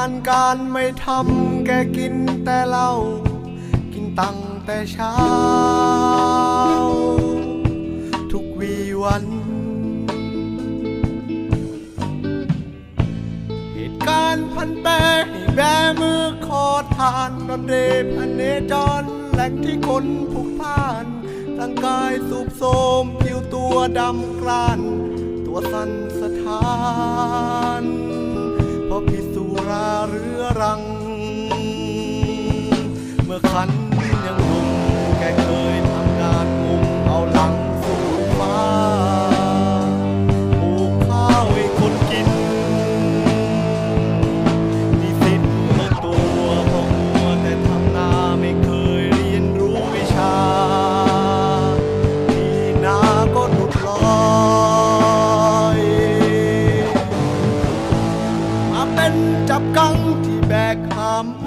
านการไม่ทำแกกินแต่เหล้ากินตั้งแต่เช้า ทุกวีวัน เหตุการณ์พันแปรให้แบมือขอทานนอนเรพันเนจรแหล่งที่คนพลุกพ่านร่างกายสูบโทมผิวตัวดำกร้าน ตัวสั่นสะท้าน เ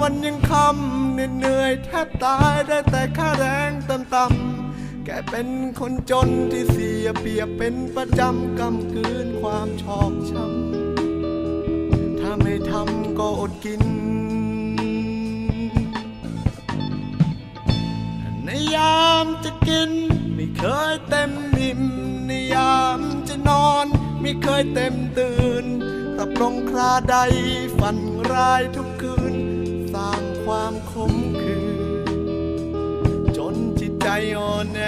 วันยังคำเหน็ดเหนื่อยแทบตายได้แต่ค่าแรงต่ำๆแกเป็นคนจนที่เสียเปรียบเป็นประจำกำกืนความชอกช้ำถ้าไม่ทำก็อดกิน ในยามจะกิน ไม่เคยเต็มอิ่มในยามจะนอนไม่เคยเต็มตื่นตับลงคราใดฝันร้ายทุกคืน ความขมขื่นจนจิตใจอ่อนแอ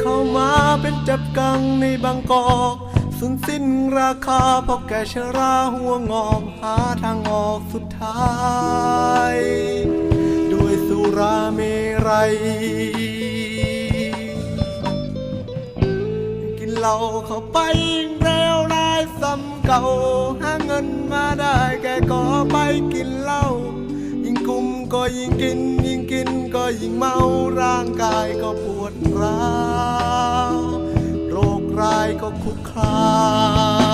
เข้ามาเป็นจับกังในบางกอกสุนสิ้นราคาเพราะแกชราหัวงอกหาทางออกสุดท้าย ด้วยสุราเมรัยกินเหล้าเข้าไปเร็วร้ซ้ำเก่าหาเงินมาได้แกก็ไปกินเหล้ายิ่งกุม ก็ยิ่งกิน ยิ่งกินก็ยิ่งเมาร่างกายก็ปวดร้าวโรคร้ายก็คุกคาม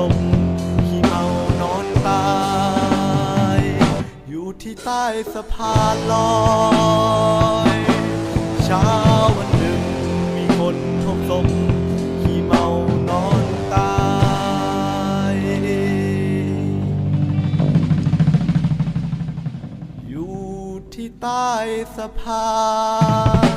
พบศพขี้เมานอนตาย อยู่ที่ใต้สะพานลอยเช้าวันหนึ่งมีคนพบศพขี้เมานอนตาย อยู่ที่ใต้สะพาน